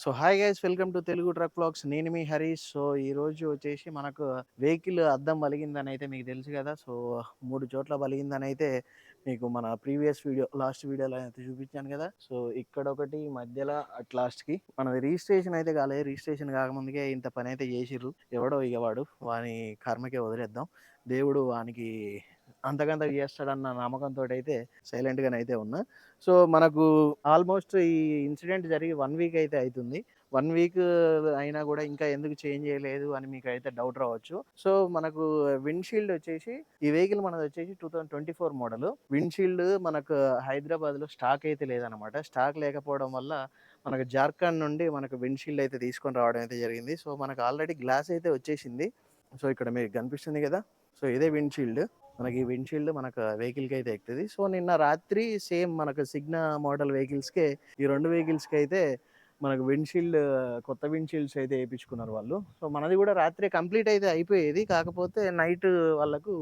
So hi guys! Welcome to Telugu truck blogs నేను మీ Harish. So ఈ రోజు వచ్చేసి మనకు వెహికల్ అద్దం బలిగిందని అయితే మీకు తెలుసు కదా! సో మూడు చోట్ల బలిగిందని అయితే మీకు మన ప్రీవియస్ వీడియో లాస్ట్ వీడియోలో అయితే చూపించాను కదా! సో ఇక్కడ ఒకటి మధ్యలో అట్ లాస్ట్కి. మనది రిజిస్ట్రేషన్ అయితే కాలేదు రిజిస్ట్రేషన్ కాకముందుకే ఇంత పని అయితే చేసిర్రు. ఎవడో ఇక వాడు వాని కర్మకే వదిలేద్దాం. దేవుడు వానికి అంతకంత చేస్తాడన్న నమ్మకంతో అయితే సైలెంట్గానైతే ఉన్నా. సో మనకు ఆల్మోస్ట్ ఈ ఇన్సిడెంట్ జరిగి వన్ వీక్ అయితే అవుతుంది వన్ వీక్ అయినా కూడా ఇంకా ఎందుకు చేంజ్ చేయలేదు అని మీకు అయితే డౌట్ రావచ్చు. సో మనకు విండ్షీల్డ్ వచ్చేసి ఈ వెహికల్ మనది వచ్చేసి two thousand twenty four model. Windshield మనకు హైదరాబాద్లో స్టాక్ అయితే లేదనమాట స్టాక్ లేకపోవడం వల్ల మనకు జార్ఖండ్ నుండి మనకు విండ్షీల్డ్ అయితే తీసుకొని రావడం అయితే జరిగింది. సో మనకు ఆల్రెడీ గ్లాస్ అయితే వచ్చేసింది. సో ఇక్కడ మీకు కనిపిస్తుంది కదా? సో ఇదే విండ్షీల్డ్. మనకి ఈ విండ్షీల్డ్ మనకు వెహికల్కి అయితే ఎక్కుతుంది. సో నిన్న రాత్రి సేమ్ మనకు సిగ్నా మోడల్ వెహికల్స్కే ఈ రెండు వెహికల్స్కి అయితే మనకు విండ్షీల్డ్ కొత్త విండ్షీల్డ్స్ అయితే వేయించుకున్నారు వాళ్ళు. సో మనది కూడా రాత్రి కంప్లీట్ అయితే అయిపోయేది. కాకపోతే నైట్ వాళ్ళకు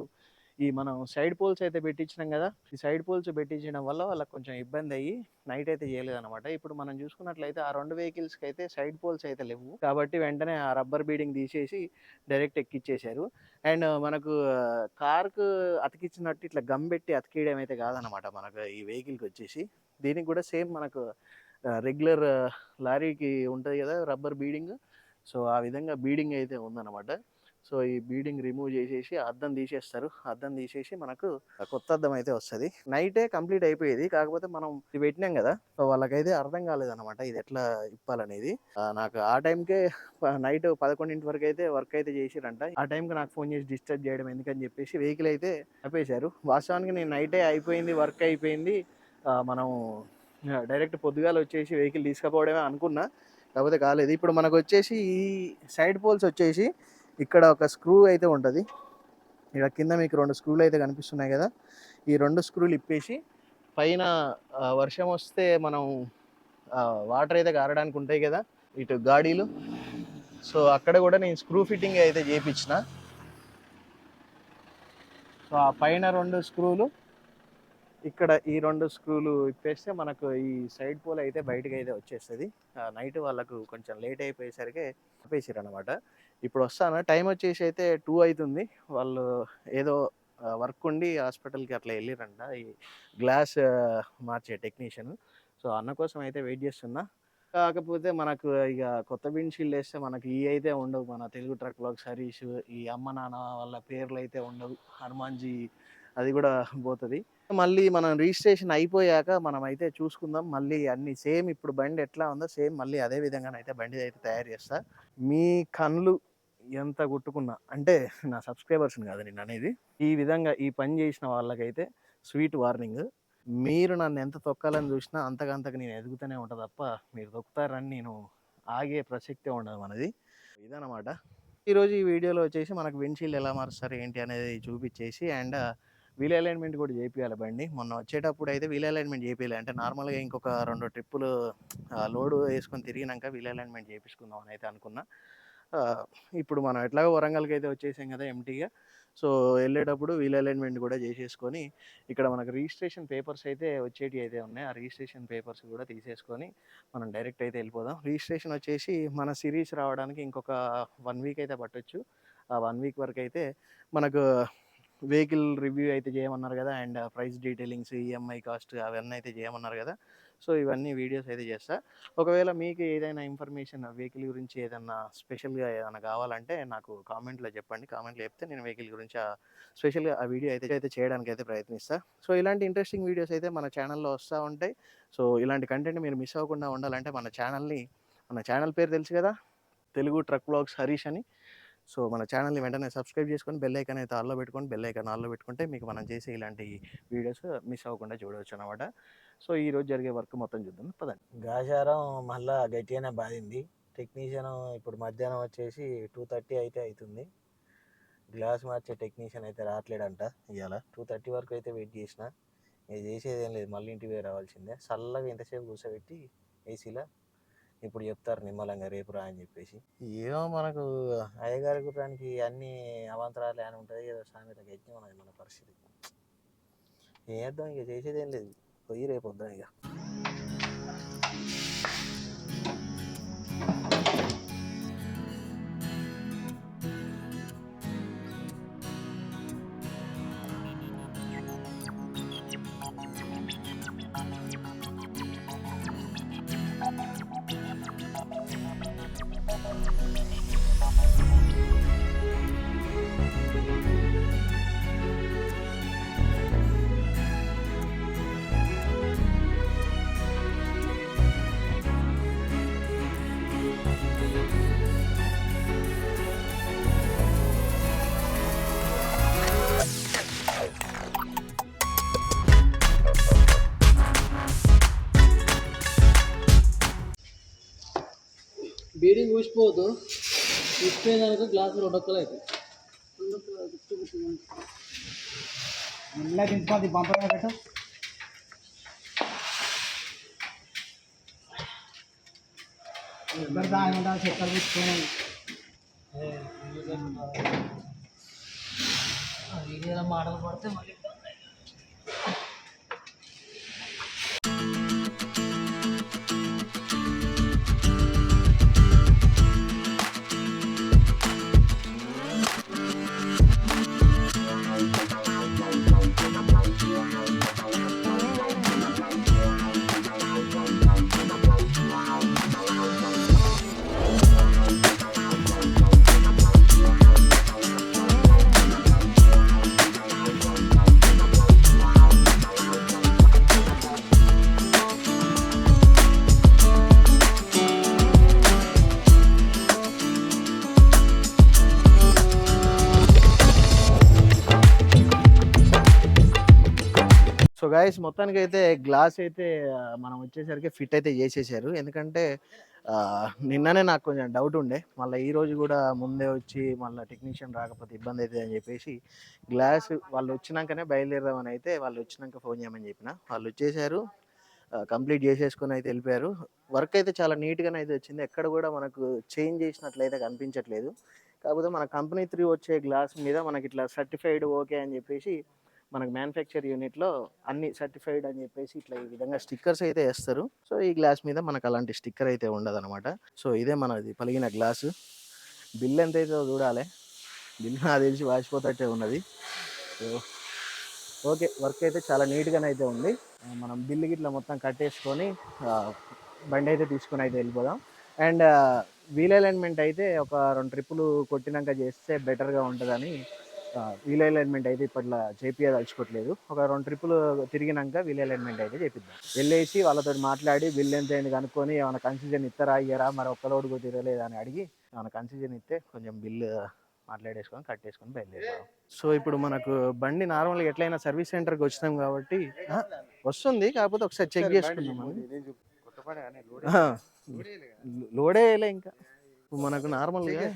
ఈ మనం సైడ్ పోల్స్ అయితే పెట్టించినాం కదా ఈ సైడ్ పోల్స్ పెట్టించడం వల్ల వాళ్ళకి కొంచెం ఇబ్బంది అయ్యి నైట్ అయితే చేయలేదు అనమాట ఇప్పుడు మనం చూసుకున్నట్లయితే ఆ రెండు వెహికల్స్కి అయితే సైడ్ పోల్స్ అయితే లేవు. కాబట్టి వెంటనే ఆ రబ్బర్ బీడింగ్ తీసేసి డైరెక్ట్ ఎక్కిచ్చేశారు. అండ్ మనకు కార్కు అతికిచ్చినట్టు ఇట్లా గమ్ పెట్టి అతికేయడం అయితే కాదనమాట మనకు ఈ వెహికల్కి వచ్చేసి. దీనికి కూడా సేమ్ మనకు రెగ్యులర్ లారీకి ఉంటుంది కదా రబ్బర్ బీడింగ్. సో ఆ విధంగా బీడింగ్ అయితే ఉందన్నమాట. సో ఈ బీడింగ్ రిమూవ్ చేసేసి అద్దం తీసేస్తారు. అద్దం తీసేసి మనకు కొత్త అద్దం అయితే వస్తుంది. నైటే కంప్లీట్ అయిపోయేది. కాకపోతే మనం ఇది పెట్టినాం కదా సో వాళ్ళకైతే అర్థం కాలేదన్నమాట ఇది ఎట్లా ఇప్పాలనేది. నాకు ఆ టైంకే నైట్ పదకొండింటి వరకు అయితే వర్క్ అయితే చేసిరంట. ఆ టైంకి నాకు ఫోన్ చేసి డిస్టర్బ్ చేయడం ఎందుకని చెప్పేసి వెహికల్ అయితే ఆపేశారు. వాస్తవానికి నేను నైటే అయిపోయింది వర్క్ అయిపోయింది. మనం డైరెక్ట్ పొద్దుగాల వచ్చేసి వెహికల్ తీసుకుపోవడమే అనుకున్నా కాకపోతే కాలేదు. ఇప్పుడు మనకు వచ్చేసి ఈ సైడ్ పోల్స్ వచ్చేసి ఇక్కడ ఒక స్క్రూ అయితే ఉంటుంది. ఇక్కడ కింద మీకు రెండు స్క్రూలు అయితే కనిపిస్తున్నాయి కదా. ఈ రెండు స్క్రూలు ఇప్పేసి పైన వర్షం వస్తే మనం వాటర్ అయితే కారడానికి ఉంటాయి కదా ఇటు గాడీలు. సో అక్కడ కూడా నేను స్క్రూ ఫిట్టింగ్ అయితే చేయించిన సో ఆ పైన రెండు స్క్రూలు ఇక్కడ ఈ రెండు స్క్రూలు ఇప్పేస్తే మనకు ఈ సైడ్ పోల్ అయితే బయటకు అయితే వచ్చేస్తుంది నైట్ వాళ్ళకు కొంచెం లేట్ అయిపోయేసరికి ఆపేసారు అనమాట ఇప్పుడు వస్తాను టైం వచ్చేసి అయితే టూ అవుతుంది వాళ్ళు ఏదో వర్క్ ఉండి హాస్పిటల్కి అట్లా వెళ్ళిరంట ఈ గ్లాస్ మార్చే టెక్నీషియన్. సో అన్న కోసం అయితే వెయిట్ చేస్తున్నా. కాకపోతే మనకు ఇక కొత్త విండ్షీల్డ్ వేస్తే మనకి ఈ అయితే ఉండవు. మన తెలుగు ట్రక్ బ్లాగ్ ఈ అమ్మ నాన్న వాళ్ళ పేర్లు అయితే ఉండవు. హనుమాన్జీ అది కూడా పోతుంది. మళ్ళీ మనం రిజిస్ట్రేషన్ అయిపోయాక మనం అయితే చూసుకుందాం. మళ్ళీ అన్ని సేమ్ ఇప్పుడు బండి ఎట్లా ఉందో సేమ్ మళ్ళీ అదే విధంగానైతే బండి అయితే తయారు చేస్తా. మీ కళ్ళు ఎంత కొట్టుకున్నా అంటే నా సబ్స్క్రైబర్స్ని కాదు నేను అనేది ఈ విధంగా ఈ పని చేసిన వాళ్ళకైతే స్వీట్ వార్నింగ్. మీరు నన్ను ఎంత తొక్కాలని చూసినా అంతకంతకు నేను ఎదుగుతూనే ఉంటా తప్ప మీరు తొక్కుతారని నేను ఆగే ప్రసక్తే ఉండదు మనది. ఇదనమాట ఈరోజు ఈ వీడియోలో వచ్చేసి మనకు విండ్షీల్డ్ ఎలా మారుస్తారు ఏంటి అనేది చూపించేసి అండ్ వీల్ అలైన్మెంట్ కూడా చేపియాలి బండి. మొన్న వచ్చేటప్పుడు అయితే వీల్ అలైన్మెంట్ చేపియాలి. అంటే నార్మల్గా ఇంకొక రెండు ట్రిప్పులు లోడ్ వేసుకొని తిరిగినాక వీల్ అలైన్మెంట్ చేపించుకుందాం అని అయితే అనుకున్నా. ఇప్పుడు మనం ఎట్లాగో వరంగల్కి అయితే వచ్చేసాం కదా ఎంటీగా. సో వెళ్ళేటప్పుడు వీల్ అలైన్మెంట్ కూడా చేసేసుకొని ఇక్కడ మనకు రిజిస్ట్రేషన్ పేపర్స్ అయితే వచ్చేటివి అయితే ఉన్నాయి. ఆ రిజిస్ట్రేషన్ పేపర్స్ కూడా తీసేసుకొని మనం డైరెక్ట్ అయితే వెళ్ళిపోదాం. రిజిస్ట్రేషన్ వచ్చేసి మన సిరీస్ రావడానికి ఇంకొక వన్ వీక్ అయితే పట్టొచ్చు. ఆ వన్ వీక్ వరకు అయితే మనకు వెహికల్ రివ్యూ అయితే చేయమన్నారు కదా and price detailings EMI cost అవన్నీ అయితే చేయమన్నారు కదా. సో ఇవన్నీ వీడియోస్ అయితే చేస్తా. ఒకవేళ మీకు ఏదైనా ఇన్ఫర్మేషన్ వెహికల్ గురించి ఏదైనా స్పెషల్గా ఏదైనా కావాలంటే నాకు కామెంట్లో చెప్పండి. కామెంట్లో చెప్తే నేను వెహికల్ గురించి స్పెషల్గా ఆ వీడియో అయితే అయితే చేయడానికి అయితే ప్రయత్నిస్తా. సో ఇలాంటి ఇంట్రెస్టింగ్ వీడియోస్ అయితే మన ఛానల్లో వస్తూ ఉంటాయి. సో ఇలాంటి కంటెంట్ మీరు మిస్ అవ్వకుండా ఉండాలంటే మన ఛానల్ని మన ఛానల్ పేరు తెలుసు కదా? తెలుగు ట్రక్ బ్లాగ్స్ హరీష్ అని. సో మన ఛానల్ని వెంటనే సబ్స్క్రైబ్ చేసుకొని బెల్ ఐకాన్ అయితే ఆల్లో పెట్టుకొని బెల్ ఐకాన్ ఆల్లో పెట్టుకుంటే మీకు మనం చేసే ఇలాంటి వీడియోస్ మిస్ అవ్వకుండా చూడవచ్చు అనమాట సో ఈ రోజు జరిగే వర్క్ మొత్తం చూద్దాం. పదండి. గాజారం మళ్ళా గట్టిగానే బాధింది. టెక్నీషియన్ ఇప్పుడు మధ్యాహ్నం వచ్చేసి టూ థర్టీ అయితే అవుతుంది గ్లాస్ మార్చే టెక్నీషియన్ అయితే రావట్లేడంట ఇవాళ టూ థర్టీ వరకు అయితే వెయిట్ చేసిన. ఇది చేసేది ఏం లేదు. మళ్ళీ ఇంటికి రావాల్సిందే. చల్లగా ఇంతసేపు కూర్చోబెట్టి ఏసీలో ఇప్పుడు చెప్తారు నిమ్మలంగా రేపు రా అని చెప్పేసి. ఏమో మనకు అయ్యగారి గుర్రానికి అన్ని అవాంతరాలు అని ఉంటుంది ఏదో సామెత గట్టి ఉన్నది మన పరిస్థితి. ఏం చేద్దాం? ఇక చేసేది ఏం లేదు. పోయి రేపు వద్దాం ఇక ఊసిపోయేదానికి గ్లాసులు ఉండొక్కలు అవుతాయి మెల్లగా దించుకోవాలి బంపర్ మీద పెట్టు పెడతా ఆయన ఉంటా చెక్కలు పుచ్చుకొని వీడియోలో మాటలు పడితే మళ్ళీ సో గాయస్ మొత్తానికి అయితే గ్లాస్ అయితే మనం వచ్చేసరికి ఫిట్ అయితే చేసేసారు. ఎందుకంటే నిన్ననే నాకు కొంచెం డౌట్ ఉండే. మళ్ళీ ఈ రోజు కూడా ముందే వచ్చి మళ్ళీ టెక్నీషియన్ రాకపోతే ఇబ్బంది అవుతుంది అని చెప్పేసి గ్లాస్ వాళ్ళు వచ్చినాకనే బయలుదేరదామని అయితే వాళ్ళు వచ్చినాక ఫోన్ చేయమని చెప్పిన. వాళ్ళు వచ్చేసారు కంప్లీట్ చేసేసుకొని అయితే వెళ్ళిపోయారు. వర్క్ అయితే చాలా నీట్గానే అయితే వచ్చింది. ఎక్కడ కూడా మనకు చేంజ్ చేసినట్లయితే కనిపించట్లేదు. కాకపోతే మన కంపెనీ త్రీ వచ్చే గ్లాస్ మీద మనకి ఇట్లా సర్టిఫైడ్ ఓకే అని చెప్పేసి మనకు మ్యానుఫ్యాక్చర్ యూనిట్లో అన్ని సర్టిఫైడ్ అని చెప్పేసి ఇట్లా ఈ విధంగా స్టిక్కర్స్ అయితే వేస్తారు. సో ఈ గ్లాస్ మీద మనకు అలాంటి స్టిక్కర్ అయితే ఉండదు అనమాట సో ఇదే మనది పలిగిన గ్లాసు. బిల్ ఎంత అయితే చూడాలి. బిల్ నాకు తెలిసి వాసిపోతట్టే ఉన్నది. సో ఓకే వర్క్ అయితే చాలా నీట్గానే అయితే ఉంది. మనం బిల్లు గిట్లా మొత్తం కట్టేసుకొని బండి అయితే తీసుకొని అయితే వెళ్ళిపోదాం. అండ్ వీల్ అలైన్మెంట్ అయితే ఒక రెండు ట్రిప్పులు కొట్టినాక చేస్తే బెటర్గా ఉంటుందని వీల్ అలైన్మెంట్ అయితే ఇప్పట్లో చేపియదలుచుకోవట్లేదు ఒక రెండు ట్రిప్పులు తిరిగినాక వీల్ అలైన్మెంట్ అయితే చేపిద్దాం. వెళ్ళేసి వాళ్ళతో మాట్లాడి బిల్ ఎంత అయింది కనుక్కొని ఏమైనా కన్సెషన్ ఇస్తారా అయ్యారా మరి ఒక్క లోడ్ కూడా తిరగలేదా అని అడిగి ఏమైనా కన్సెషన్ ఇస్తే కొంచెం బిల్లు మాట్లాడేసుకొని కట్టేసుకొని బయలుదేరాం సో ఇప్పుడు మనకు బండి నార్మల్గా ఎట్లయినా సర్వీస్ సెంటర్కి వచ్చినాం కాబట్టి వస్తుంది. కాకపోతే ఒకసారి చెక్ చేసుకుందాం లోడే వేయలే ఇంకా. ఇప్పుడు మనకు నార్మల్గా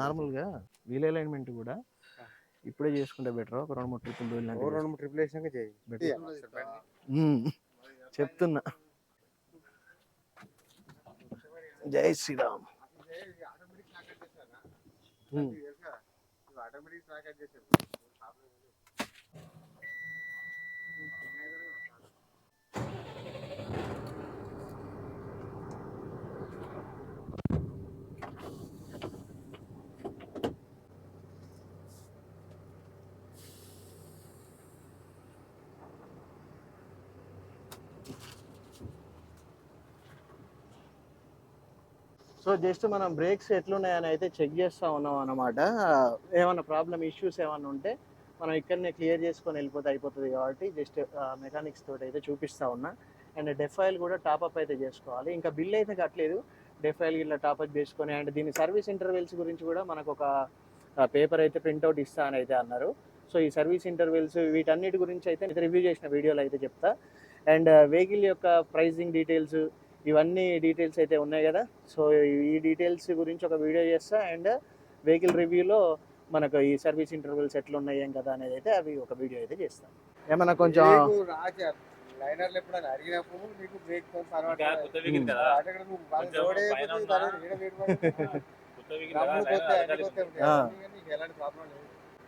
నార్మల్గా వీల్ అలైన్మెంట్ కూడా ఇప్పుడే చేసుకుంటే బెటర్ ఒక రెండు మూడు ట్రిపుల్ రెండు మూడు ట్రిపుల్ వేసినాక చేయి. బెటర్ చెప్తున్నా. జై శ్రీరామ్. ఉమ్. సో జస్ట్ మనం బ్రేక్స్ ఎట్లున్నాయని అయితే చెక్ చేస్తూ ఉన్నాం అనమాట ఏమైనా ప్రాబ్లమ్ ఇష్యూస్ ఏమైనా ఉంటే మనం ఇక్కడనే క్లియర్ చేసుకొని వెళ్ళిపోతే అయిపోతుంది కాబట్టి జస్ట్ మెకానిక్స్ తోటి అయితే చూపిస్తా ఉన్నా. అండ్ డెఫాయిల్ కూడా టాప్అప్ అయితే చేసుకోవాలి. ఇంకా బిల్ అయితే కట్టలేదు. డెఫాయిల్ ఇలా టాప్అప్ చేసుకొని అండ్ దీని సర్వీస్ ఇంటర్వెల్స్ గురించి కూడా మనకు ఒక పేపర్ అయితే ప్రింట్అవుట్ ఇస్తా అని అయితే అన్నారు. సో ఈ సర్వీస్ ఇంటర్వెల్స్ వీటన్నిటి గురించి అయితే రివ్యూ చేసిన వీడియోలు అయితే చెప్తా. అండ్ వెహికల్ యొక్క ప్రైజింగ్ డీటెయిల్స్ ఇవన్నీ డీటెయిల్స్ అయితే ఉన్నాయి కదా. సో ఈ డీటెయిల్స్ గురించి ఒక వీడియో చేస్తా. అండ్ వెహికల్ రివ్యూలో మనకు ఈ సర్వీస్ ఇంటర్వెల్స్ ఎట్లా ఉన్నాయి ఏం కదా అనేది అయితే అవి ఒక వీడియో అయితే చేస్తాం. ఏమన్నా కొంచెం లైనర్లు ఎప్పుడైనా అడిగినప్పుడు బ్రేక్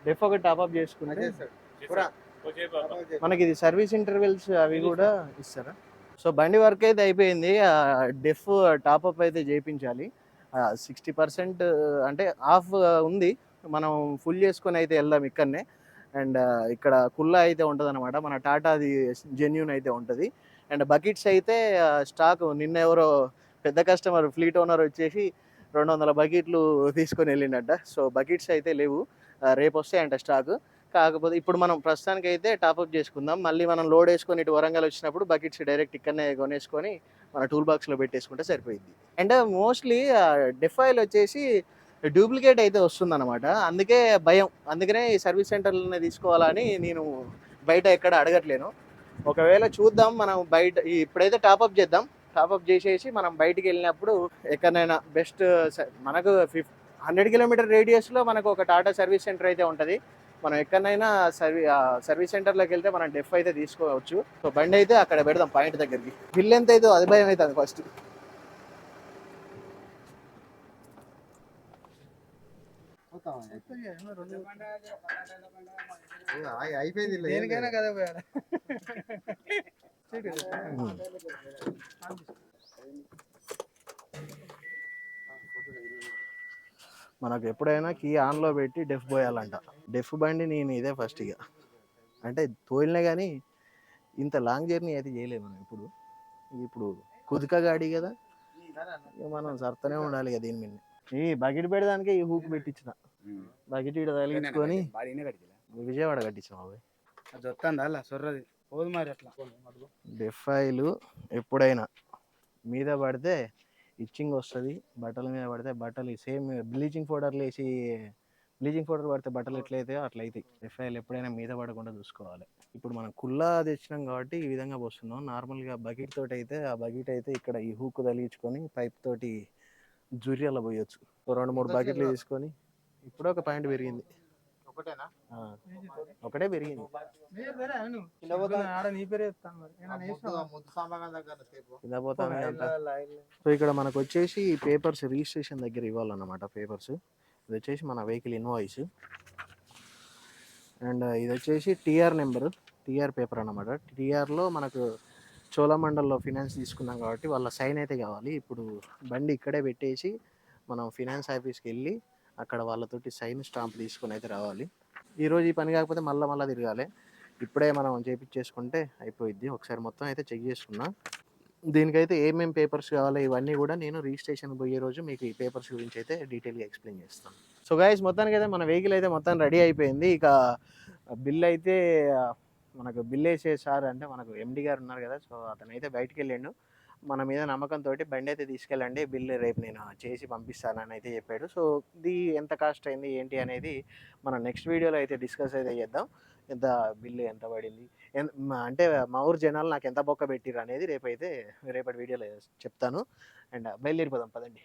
డెఫ్ ఒకటి టాప్అప్ చేసుకుంటే. మనకి ఇది సర్వీస్ ఇంటర్వెల్స్ అవి కూడా ఇస్తారా? సో బండి వర్క్ అయితే అయిపోయింది. డెఫ్ టాప్అప్ అయితే చేయించాలి. సిక్స్టీ పర్సెంట్ అంటే ఆఫ్ ఉంది. మనం ఫుల్ చేసుకొని అయితే వెళ్దాం ఇక్కడనే. అండ్ ఇక్కడ కుల్లా అయితే ఉంటుంది అనమాట మన టాటాది జెన్యున్ అయితే ఉంటుంది. అండ్ బకెట్స్ అయితే స్టాక్ నిన్న ఎవరో పెద్ద కస్టమర్ ఫ్లీట్ ఓనర్ వచ్చేసి రెండు వందల బకెట్లు తీసుకొని వెళ్ళిండట. సో బకెట్స్ అయితే లేవు. రేపు వస్తాయంట స్టాక్. కాకపోతే ఇప్పుడు మనం ప్రస్తుతానికి అయితే టాప్అప్ చేసుకుందాం. మళ్ళీ మనం లోడ్ వేసుకొని ఇటు వరంగల్ వచ్చినప్పుడు బకెట్స్ డైరెక్ట్ ఇక్కడనే కొనేసుకొని మన టూల్ బాక్స్లో పెట్టేసుకుంటే సరిపోయింది. అండ్ మోస్ట్లీ డెఫైల్ వచ్చేసి డూప్లికేట్ అయితే వస్తుందన్నమాట. అందుకే భయం. అందుకనే ఈ సర్వీస్ సెంటర్లోనే తీసుకోవాలని నేను బయట ఎక్కడ అడగట్లేను. ఒకవేళ చూద్దాం మనం బయట ఇప్పుడైతే టాప్అప్ చేద్దాం. టాప్అప్ చేసేసి మనం బయటికి వెళ్ళినప్పుడు ఎక్కడైనా బెస్ట్ uh, మనకు ఫిఫ్ హండ్రెడ్ కిలోమీటర్ రేడియస్లో మనకు ఒక టాటా సర్వీస్ సెంటర్ అయితే ఉంటుంది. మనం ఎక్కడైనా సర్వీ సర్వీస్ సెంటర్లోకి వెళ్తే మనం డెఫ్ అయితే తీసుకోవచ్చు. సో బండి అయితే అక్కడ పెడదాం పాయింట్ దగ్గరికి. బిల్ ఎంత అయితే అది భయం అవుతుంది ఫస్ట్ అయిపోయింది దేనికైనా కదా మనకు ఎప్పుడైనా కీ ఆన్లో పెట్టి డెఫ్ పోయాలంట డెఫ్ బండి నేను ఇదే ఫస్ట్ ఇక అంటే తోలినా కానీ ఇంత లాంగ్ జర్నీ అయితే చేయలేము మనం ఇప్పుడు. ఇప్పుడు కుదుక గాడి కదా. మనం సర్తనే ఉండాలి కదా దీని మీద ఈ బకెట్ పెడదానికే ఈ హూక్ పెట్టించిన బకెట్ ఇడ తగిలించుకొని విజయవాడ కట్టించిన బాబాయ్. అది సొర్రది. పోదు మరి అట్లా. డెఫైలు ఎప్పుడైనా. మీద పడితే ఇచ్చింగ్ వస్తుంది బట్టల మీద పడితే బట్టలు సేమ్ బ్లీచింగ్ పౌడర్లు వేసి బ్లీచింగ్ పౌడర్ పడితే బట్టలు ఎట్లయితే అట్లా అవుతాయి డెఫైల్ ఎప్పుడైనా మీద పడకుండా చూసుకోవాలి. ఇప్పుడు మనం కుల్లా తెచ్చినాం కాబట్టి ఈ విధంగా పోస్తున్నాం. నార్మల్గా బకెట్ తోటి అయితే ఆ బకెట్ అయితే ఇక్కడ ఈ హూక్ తగిలించుకొని పైప్ తోటి జుర్యాల పోయొచ్చు. ఓ రెండు మూడు బకెట్లు తీసుకొని ఇప్పుడు ఒక పాయింట్ పెరిగింది. ఒకటేనా? ఆ, ఒకటే. పెరిగింది. సో ఇక్కడ మనకు వచ్చేసి పేపర్స్ రిజిస్ట్రేషన్ దగ్గర ఇవ్వాలన్నమాట పేపర్స్. ఇది వచ్చేసి మన వెహికల్ ఇన్వాయిస్. అండ్ ఇది వచ్చేసి టీఆర్ నెంబర్. టీఆర్ పేపర్ అన్నమాట. టీఆర్లో మనకు చోళమండల్లో ఫినాన్స్ తీసుకున్నాం కాబట్టి వాళ్ళ సైన్ అయితే కావాలి. ఇప్పుడు బండి ఇక్కడే పెట్టేసి మనం ఫినాన్స్ ఆఫీస్కి వెళ్ళి అక్కడ వాళ్ళతోటి సైన్ స్టాంప్ తీసుకొని అయితే రావాలి. ఈరోజు ఈ పని కాకపోతే మళ్ళీ మళ్ళీ తిరగాలి. ఇప్పుడే మనం చేపించేసుకుంటే అయిపోయిద్ది. ఒకసారి మొత్తం అయితే చెక్ చేసుకున్నా. దీనికైతే ఏమేమి పేపర్స్ కావాలి ఇవన్నీ కూడా నేను రిజిస్ట్రేషన్ పోయే రోజు మీకు ఈ పేపర్స్ గురించి అయితే డీటెయిల్గా ఎక్స్ప్లెయిన్ చేస్తాను. సో గైస్ మొత్తానికి అయితే మన వెహికల్ అయితే మొత్తం రెడీ అయిపోయింది. ఇక బిల్ అయితే మనకు బిల్ వేసే సార్ అంటే మనకు ఎండి గారు ఉన్నారు కదా. సో అతను అయితే బయటికి వెళ్ళిండు. మన మీద నమ్మకంతో బండి అయితే తీసుకెళ్ళండి బిల్లు రేపు నేను చేసి పంపిస్తానని అయితే చెప్పాడు. సో ఇది ఎంత కాస్ట్ అయింది ఏంటి అనేది మనం నెక్స్ట్ వీడియోలో అయితే డిస్కస్ అయితే చేద్దాం. ఎంత బిల్లు ఎంత పడింది అంటే మా ఊరు జనాలు నాకు ఎంత బొక్క పెట్టిర్రు అనేది రేపైతే రేపటి వీడియోలో చెప్తాను. అండ్ బయలుదేరిపోదాం పదండి.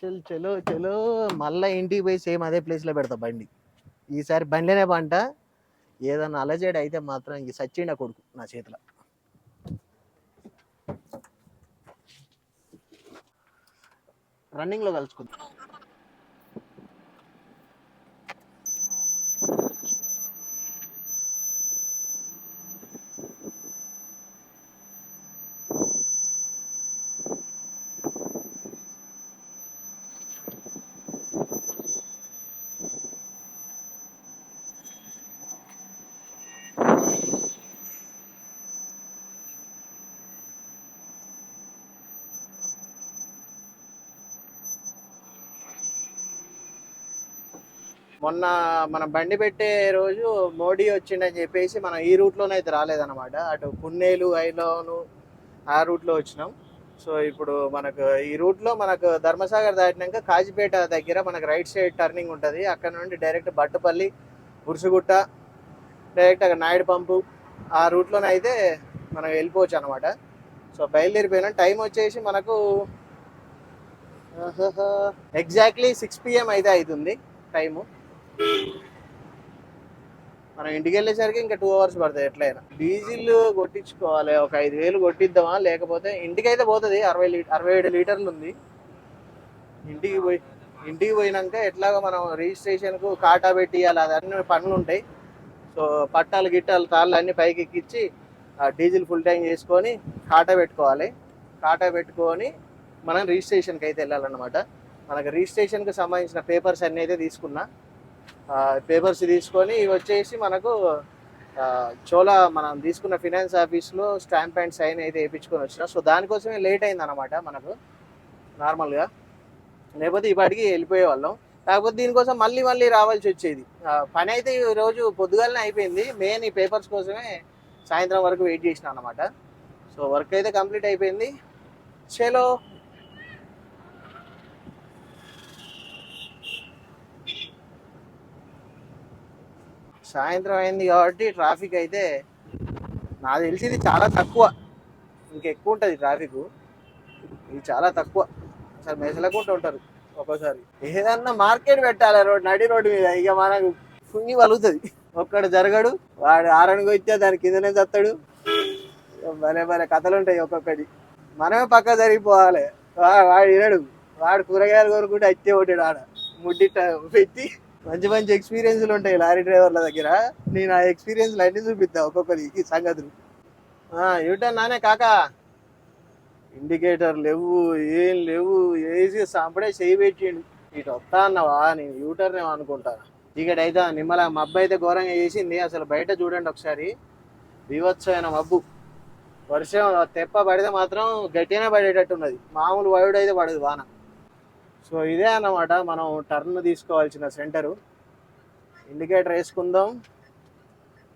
చల్ చలో చలో మళ్ళీ ఇంటికి పోయి సేమ్ అదే ప్లేస్లో పెడతా బండి. ఈసారి బండిలోనే పంట. ఏదన్నా అలజడి అయితే మాత్రం ఇంక సచ్చిండ కొడుకు నా చేతిలో. రన్నింగ్లో కలుసుకుందాం. మొన్న మన బండి పెట్టే రోజు మోడీ వచ్చిండని చెప్పేసి మనం ఈ రూట్లోనే అయితే రాలేదన్నమాట. అటు పున్నేలు ఐలోను ఆ రూట్లో వచ్చినాం. సో ఇప్పుడు మనకు ఈ రూట్లో మనకు ధర్మసాగర్ దాటినాక కాజీపేట దగ్గర మనకు రైట్ సైడ్ టర్నింగ్ ఉంటుంది. అక్కడ నుండి డైరెక్ట్ బట్టుపల్లి గురుసుగుట్ట డైరెక్ట్ అక్కడ నాయుడు పంపు ఆ రూట్లోనే అయితే మనం వెళ్ళిపోవచ్చు అనమాట సో బయలుదేరిపోయినాం. టైం వచ్చేసి మనకు ఎగ్జాక్ట్లీ సిక్స్ పిఎం అయితే అవుతుంది టైము. మనం ఇంటికి వెళ్ళేసరికి ఇంకా టూ అవర్స్ పడుతుంది ఎట్లయినా. డీజిల్ కొట్టించుకోవాలి ఒక ఐదు వేలు కొట్టిద్దామా? లేకపోతే ఇంటికి అయితే పోతుంది అరవై లీటర్ అరవై ఏడు లీటర్లు ఉంది. ఇంటికి పోయి ఇంటికి పోయినాక ఎట్లాగో మనం రిజిస్ట్రేషన్కు కాటా పెట్టి అలా అన్ని పనులు ఉంటాయి సో పట్టాలు గిట్టాలు తాళ్ళు అన్ని పైకి ఎక్కించి ఆ, డీజిల్ ఫుల్ ట్యాంక్ చేసుకొని కాటా పెట్టుకోవాలి. కాటా పెట్టుకొని మనం రిజిస్ట్రేషన్కి అయితే వెళ్ళాలన్నమాట. మనకు రిజిస్ట్రేషన్కి సంబంధించిన పేపర్స్ అన్నీ అయితే తీసుకున్నా. పేపర్స్ తీసుకొని ఇవి వచ్చేసి మనకు చోలా మనం తీసుకున్న ఫినాన్స్ ఆఫీస్లో స్టాంప్ అండ్ సైన్ అయితే వేయించుకొని వచ్చిన. సో దానికోసమే లేట్ అయింది అనమాట మనకు నార్మల్గా లేకపోతే ఇప్పటికి వెళ్ళిపోయే వాళ్ళం. కాకపోతే దీనికోసం మళ్ళీ మళ్ళీ రావాల్సి వచ్చేది. పని అయితే ఈ రోజు పొద్దుగాలనే అయిపోయింది. మెయిన్ ఈ పేపర్స్ కోసమే సాయంత్రం వరకు వెయిట్ చేసిన అనమాట సో వర్క్ అయితే కంప్లీట్ అయిపోయింది. చలో సాయంత్రం అయింది కాబట్టి ట్రాఫిక్ అయితే నాకు తెలిసింది చాలా తక్కువ. ఇంకెక్కువ ఉంటుంది ట్రాఫిక్ ఇది చాలా తక్కువ. అసలు మెసలకుండా ఉంటారు ఒక్కోసారి. ఏదన్నా మార్కెట్ పెట్టాలి రోడ్ నడి రోడ్డు మీద. ఇక మనకు పుణ్యం కలుగుతుంది. ఒక్కడు జరగడు వాడు ఆరణకు వచ్చే దాని కిందనే చస్తాడు భలే భలే కథలు ఉంటాయి ఒక్కొక్కటి. మనమే పక్క జరిగిపోవాలి. వాడు వినడు. వాడు కూరగాయలు కొనుక్కుంటే అచ్చే కొట్టాడు ఆడ. ముడ్డిట పెట్టి మంచి మంచి ఎక్స్పీరియన్స్లు ఉంటాయి లారీ డ్రైవర్ల దగ్గర. నేను ఆ ఎక్స్పీరియన్స్లు అన్ని చూపిస్తా ఒక్కొక్కరికి సంగతులు. యూటర్న్ నానే కాకా? ఇండికేటర్ లేవు ఏం లేవు ఏసీ సంపడే చేయి పెట్టిండు. ఇటు వస్తా అన్నవా? నేను యూటర్న్ అనుకుంటాను చీకటి అయితే నిమ్మల మబ్బు అయితే ఘోరంగా చేసింది అసలు బయట చూడండి ఒకసారి. బీభత్సమైన మబ్బు. వర్షం తెప్ప పడితే మాత్రం గట్టిగానే పడేటట్టు ఉన్నది మామూలు వాయుడు అయితే పడదు వాన. సో ఇదే అన్నమాట మనం టర్న్ తీసుకోవాల్సిన సెంటరు ఇండికేటర్ వేసుకుందాం.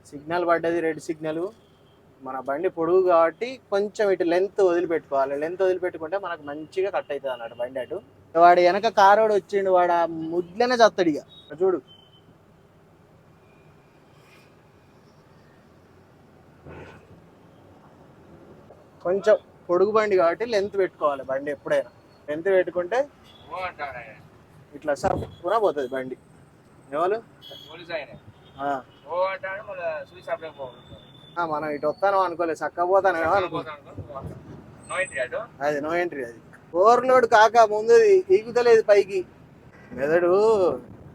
సిగ్నల్ పడ్డది రెడ్ సిగ్నల్ మన బండి పొడుగు కాబట్టి కొంచెం ఇటు లెంత్ వదిలిపెట్టుకోవాలి. లెంత్ వదిలిపెట్టుకుంటే మనకు మంచిగా కట్ అవుతుంది అన్నట్టు బండి అటు. వాడు వెనక కారోడు వచ్చిండు వాడు ఆ ముద్దులనే చస్తాడు ఇక. చూడు. కొంచెం పొడుగు బండి కాబట్టి లెంత్ పెట్టుకోవాలి బండి ఎప్పుడైనా. లెంత్ పెట్టుకుంటే ఇట్లా సప్పున పోతుంది బండి. ఎవరు? మనం ఇటు వస్తాను అనుకోలేదు చక్క పోతాను అది నో ఎంట్రీ అది. ఓవర్లోడ్ కాక ముందు ఈగుతలేదు పైకి. మెదడు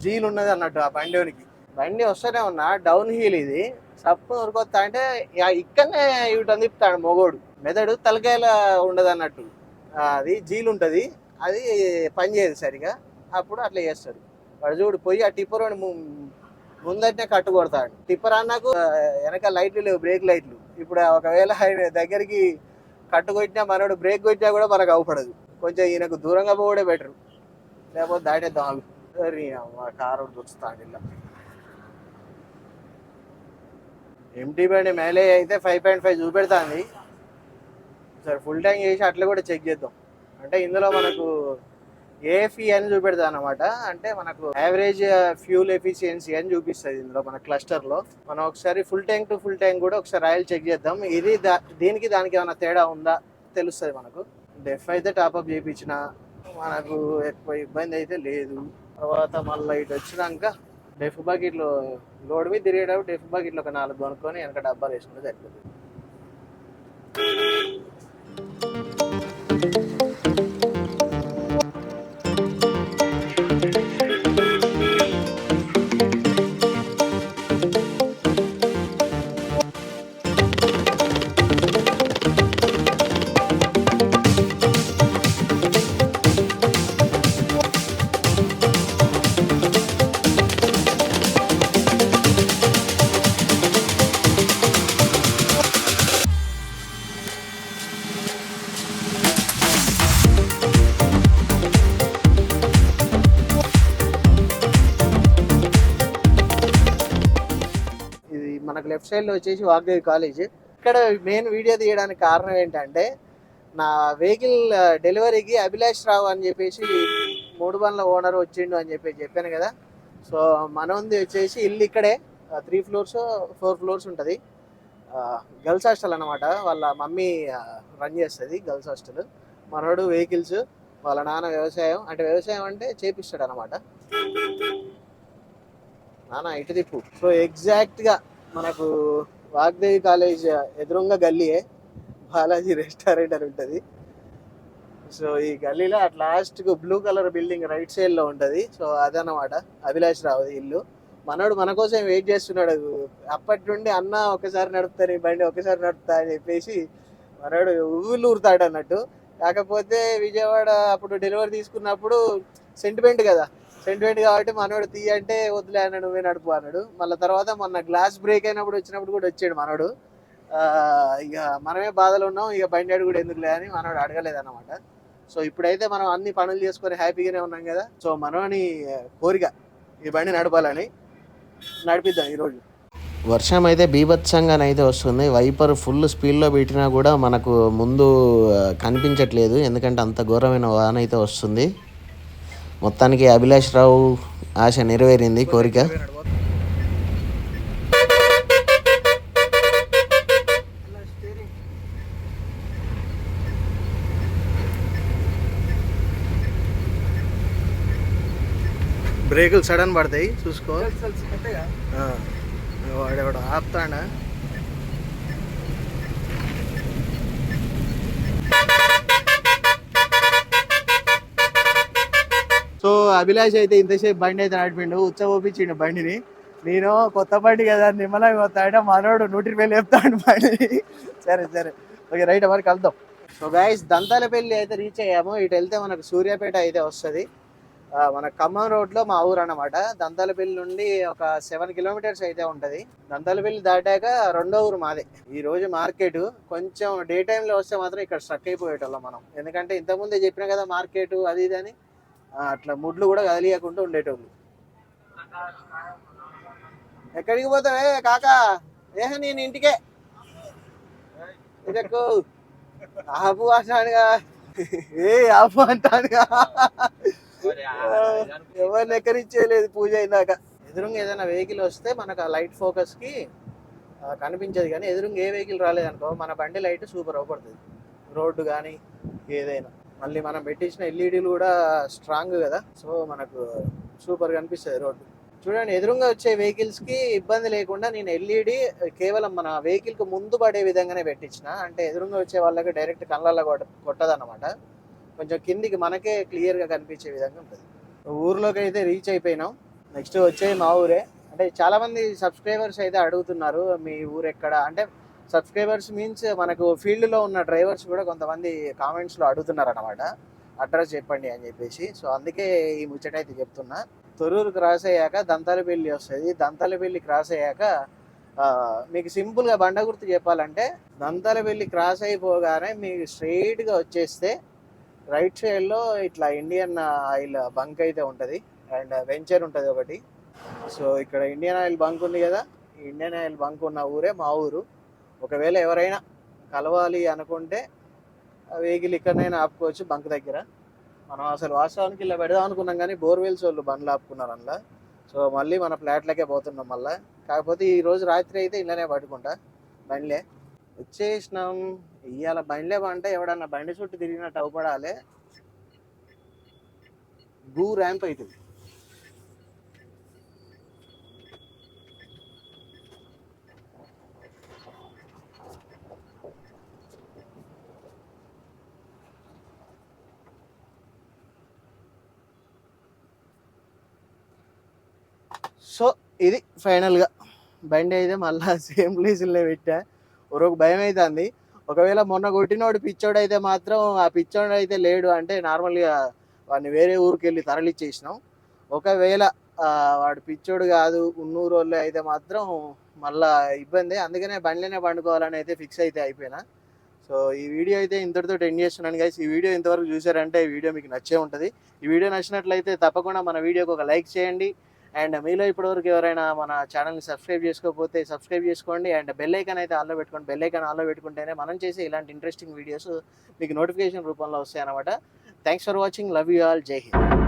జీల్ ఉన్నది అన్నట్టు ఆ బండికి బండి వస్తూనే ఉన్నా డౌన్ హీల్ ఇది. సప్పు ఉరికొస్తా అంటే ఇక ఇక్కడనే ఇటు తిప్పుతాడు మొగోడు. మెదడు తలకాయల ఉండదు అన్నట్టు అది జీల్ ఉంటుంది. అది పనిచేయదు సరిగా. అప్పుడు అట్లా చేస్తాడు. వాడు చూడు పోయి ఆ టిప్పర్ వాడు ము- ముందటనే కట్టు కొడతాడు. టిప్పర్ అన్నకు వెనక లైట్లు లేవు బ్రేక్ లైట్లు. ఇప్పుడు ఒకవేళ ఆయన దగ్గరికి కట్టుకొట్టినా మనోడు బ్రేక్ కొట్టినా కూడా మనకు అవపడదు. కొంచెం ఈయనకు దూరంగా పోవడే బెటర్. లేకపోతే దాటేద్దాం ఆగు సరే మా కారు దొరుకుతాడు ఇలా. ఎంటీ బండి మేలే అయితే ఫైవ్ పాయింట్ ఫైవ్ చూపెడుతుంది. సరే ఫుల్ ట్యాంక్ చేసి అట్లా కూడా చెక్ చేద్దాం. అంటే ఇందులో మనకు ఏఎఫ్ఈ అని చూపెడతా అనమాట అంటే మనకు యావరేజ్ ఫ్యూల్ ఎఫిషియన్సీ అని చూపిస్తుంది ఇందులో మన క్లస్టర్లో మనం ఒకసారి full tank to full tank కూడా ఒకసారి ఆయిల్ చెక్ చేద్దాం. ఇది దా- దీనికి దానికి ఏమైనా తేడా ఉందా తెలుస్తుంది మనకు. డెఫ్ అయితే టాప్అప్ చేయించిన మనకు ఎక్కువ ఇబ్బంది అయితే లేదు. తర్వాత మళ్ళీ ఇటు వచ్చినాక డెఫ్ బకెట్లో లోడ్ మీద తిరిగేటప్పుడు డెఫ్ బకెట్లో ఒక నాలుగు కొనుక్కొని వెనక డబ్బాలు వేసుకుంటే సరిపోతుంది. మనకు వచ్చేసి వాగ్దేవి కాలేజ్. ఇక్కడ మెయిన్ వీడియో తీయడానికి కారణం ఏంటంటే నా వెహికల్ డెలివరీకి అభిలాష్ రావు అని చెప్పేసి మూడు బండ్ల ఓనర్ వచ్చిండు అని చెప్పి చెప్పాను కదా. సో మనది వచ్చేసి ఇల్లు ఇక్కడే త్రీ ఫ్లోర్స్ ఫోర్ ఫ్లోర్స్ ఉంటుంది. గర్ల్స్ హాస్టల్ అనమాట వాళ్ళ మమ్మీ రన్ చేస్తుంది గర్ల్స్ హాస్టల్ మనోడు వెహికల్స్ వాళ్ళ నాన్న వ్యవసాయం అంటే వ్యవసాయం అంటే చేపిస్తాడు అనమాట నాన్న ఇటు తిప్పు. సో ఎగ్జాక్ట్గా మనకు వాగ్దేవి కాలేజ్ ఎదురుంగా గల్లీయే. బాలాజీ రెస్టారెంట్ అని ఉంటుంది. సో ఈ గల్లీలో అట్ లాస్ట్కు బ్లూ కలర్ బిల్డింగ్ రైట్ సైడ్లో ఉంటది. సో అదనమాట అభిలాష్ రావు ఇల్లు. మనోడు మన కోసం వెయిట్ చేస్తున్నాడు. అప్పటి నుండి అన్న ఒకసారి నడుపుతాను ఈ బండి ఒకసారి నడుపుతా అని చెప్పేసి మనోడు ఊళ్ళు ఊరుతాడు అన్నట్టు. కాకపోతే విజయవాడ అప్పుడు డెలివరీ తీసుకున్నప్పుడు సెంటిమెంట్ కదా. సెంటిమెంట్ కాబట్టి మనోడు తీయ అంటే వదిలే అన్నాడు నువ్వే నడుపు అన్నాడు. మళ్ళీ తర్వాత మొన్న గ్లాస్ బ్రేక్ అయినప్పుడు వచ్చినప్పుడు కూడా వచ్చాడు మనోడు. ఇక మనమే బాధలు ఉన్నాం ఇక బండి కూడా ఎందుకులే అని మనోడు అడగలేదు అనమాట సో ఇప్పుడైతే మనం అన్ని పనులు చేసుకొని హ్యాపీగానే ఉన్నాం కదా. సో మనోని కోరిక ఈ బండి నడపాలని నడిపిద్దాం ఈరోజు. వర్షం అయితే బీభత్సంగానైతే వస్తుంది. వైపర్ ఫుల్ స్పీడ్లో పెట్టినా కూడా మనకు ముందు కనిపించట్లేదు. ఎందుకంటే అంత ఘోరమైన వాన అయితే వస్తుంది. మొత్తానికి అభిలాష్ రావు ఆశ నెరవేరింది కోరిక. బ్రేకులు సడన్ పడతాయి చూసుకో. ఆ, వాడెవడు ఆపుతాడా? అభిలాష్ అయితే ఇంతసేపు బండి అయితే నడిపిండు ఉచ్చపోపించిండు బండిని. నేను కొత్త బండి కదా నిమ్మలంగా వస్తాడ మనోడు నూటి వేలు చెప్తాడు బండి సరే సరే. ఓకే రైట్ మరి కలుద్దాం. సో గైస్ దంతాలపల్లి అయితే రీచ్ అయ్యాము. ఇటు వెళ్తే మనకు సూర్యాపేట అయితే వస్తుంది. మన ఖమ్మం రోడ్లో మా ఊరు అన్నమాట. దంతాలపల్లి నుండి ఒక సెవెన్ కిలోమీటర్స్ అయితే ఉంటుంది. దంతాలపల్లి దాటాక రెండో ఊరు మాదే. ఈ రోజు మార్కెట్ కొంచెం డే టైంలో వస్తే మాత్రం ఇక్కడ స్ట్రక్ అయిపోయేటోళ్ళం మనం. ఎందుకంటే ఇంతకుముందే చెప్పిన కదా మార్కెట్ అది ఇది అని. అట్లా ముడ్లు కూడా కదిలియకుండా ఉండేటోళ్ళు. ఎక్కడికి పోతావే కాకా? ఏహ నేను ఇంటికే. ఇదకు ఆపు అంటానుగా. ఏ ఆపు అంటానుగా. ఎవరిని ఎక్కడిచ్చేయలేదు పూజ అయినాక. ఎదురుంగా ఏదైనా వెహికల్ వస్తే మనకు ఆ లైట్ ఫోకస్కి కనిపించదు కానీ ఎదురుంగా ఏ వెహికల్ రాలేదనుకో మన బండి లైట్ సూపర్ అవ్వబడుతుంది. రోడ్డు కానీ ఏదైనా. మళ్ళీ మనం పెట్టించిన ఎల్ఈడీలు కూడా స్ట్రాంగ్ కదా. సో మనకు సూపర్ కనిపిస్తుంది రోడ్డు. చూడండి ఎదురుగా వచ్చే వెహికల్స్కి ఇబ్బంది లేకుండా నేను ఎల్ఈడి కేవలం మన వెహికల్కి ముందు పడే విధంగానే పెట్టించిన. అంటే ఎదురుగా వచ్చే వాళ్ళకి డైరెక్ట్ కళ్ళల్లో కొట్ట కొట్టదన్నమాట. కొంచెం కిందికి మనకే క్లియర్గా కనిపించే విధంగా ఉంటుంది. ఊర్లోకి అయితే రీచ్ అయిపోయినాం. నెక్స్ట్ వచ్చే మా ఊరే. అంటే చాలామంది సబ్స్క్రైబర్స్ అయితే అడుగుతున్నారు మీ ఊరు ఎక్కడ అంటే సబ్స్క్రైబర్స్ మీన్స్ మనకు ఫీల్డ్లో ఉన్న డ్రైవర్స్ కూడా కొంతమంది కామెంట్స్లో అడుగుతున్నారు అనమాట అడ్రస్ చెప్పండి అని చెప్పేసి. సో అందుకే ఈ ముచ్చట అయితే చెప్తున్నా. తొరూరు క్రాస్ అయ్యాక దంతాలపల్లి వస్తుంది. దంతాలపల్లి క్రాస్ అయ్యాక మీకు సింపుల్గా బండ గుర్తు చెప్పాలంటే దంతాలపల్లి క్రాస్ అయిపోగానే మీకు స్ట్రైట్గా వచ్చేస్తే రైట్ సైడ్లో ఇట్లా ఇండియన్ ఆయిల్ బంక్ అయితే ఉంటుంది. అండ్ వెంచర్ ఉంటుంది ఒకటి. సో ఇక్కడ ఇండియన్ ఆయిల్ బంక్ ఉంది కదా. ఈ ఇండియన్ ఆయిల్ బంక్ ఉన్న ఊరే మా ఊరు. ఒకవేళ ఎవరైనా కలవాలి అనుకుంటే వెహికల్ ఇక్కడనైనా ఆపుకోవచ్చు బంక్ దగ్గర. మనం అసలు వాస్తవానికి ఇలా పెడదాం అనుకున్నాం కానీ బోర్వెల్స్ వాళ్ళు బండ్లు ఆపుకున్నారు అందులో. సో మళ్ళీ మన ఫ్లాట్లకే పోతున్నాం మళ్ళీ. కాకపోతే ఈ రోజు రాత్రి అయితే ఇలానే పట్టుకుంటా బండ్లే. వచ్చేసినాం. ఇవాళ బండ్లే అంటే ఎవడన్నా బండి చుట్టూ తిరిగినట్టు అవపడాలి. గూ ర్యాంప్ అవుతుంది సో ఇది ఫైనల్గా. బండి అయితే మళ్ళీ సేమ్ ప్లేస్లో పెట్టా. ఒక భయం అవుతుంది ఒకవేళ మొన్న కొట్టినోడు పిచ్చోడు అయితే మాత్రం ఆ పిచ్చోడు అయితే లేడు అంటే నార్మల్గా వాడిని వేరే ఊరికి వెళ్ళి తరలిచ్చేసినాం. ఒకవేళ వాడు పిచ్చోడు కాదు ఉన్నూరు వాళ్ళు అయితే మాత్రం మళ్ళా ఇబ్బంది. అందుకనే బండిలోనే పండుకోవాలని అయితే ఫిక్స్ అయితే అయిపోయినా. సో ఈ వీడియో అయితే ఇంతటితో ఎండ్ చేస్తున్నాను గైస్ ఈ వీడియో ఇంతవరకు చూసారంటే ఈ వీడియో మీకు నచ్చే ఉంటుంది. ఈ వీడియో నచ్చినట్లయితే తప్పకుండా మన వీడియోకి ఒక లైక్ చేయండి. అండ్ మీలో ఇప్పటివరకు ఎవరైనా మన ఛానల్ని సబ్స్క్రైబ్ చేసుకోకపోతే సబ్స్క్రైబ్ చేసుకోండి. అండ్ బెల్ ఐకాన్ అయితే ఆల్లో పెట్టుకోండి. బెల్ ఐకాన్ ఆల్లో పెట్టుకుంటేనే మనం చేసే ఇలాంటి ఇంట్రెస్టింగ్ వీడియోస్ మీకు నోటిఫికేషన్ రూపంలో వస్తాయన్నమాట. Thanks for watching love you all జై హింద్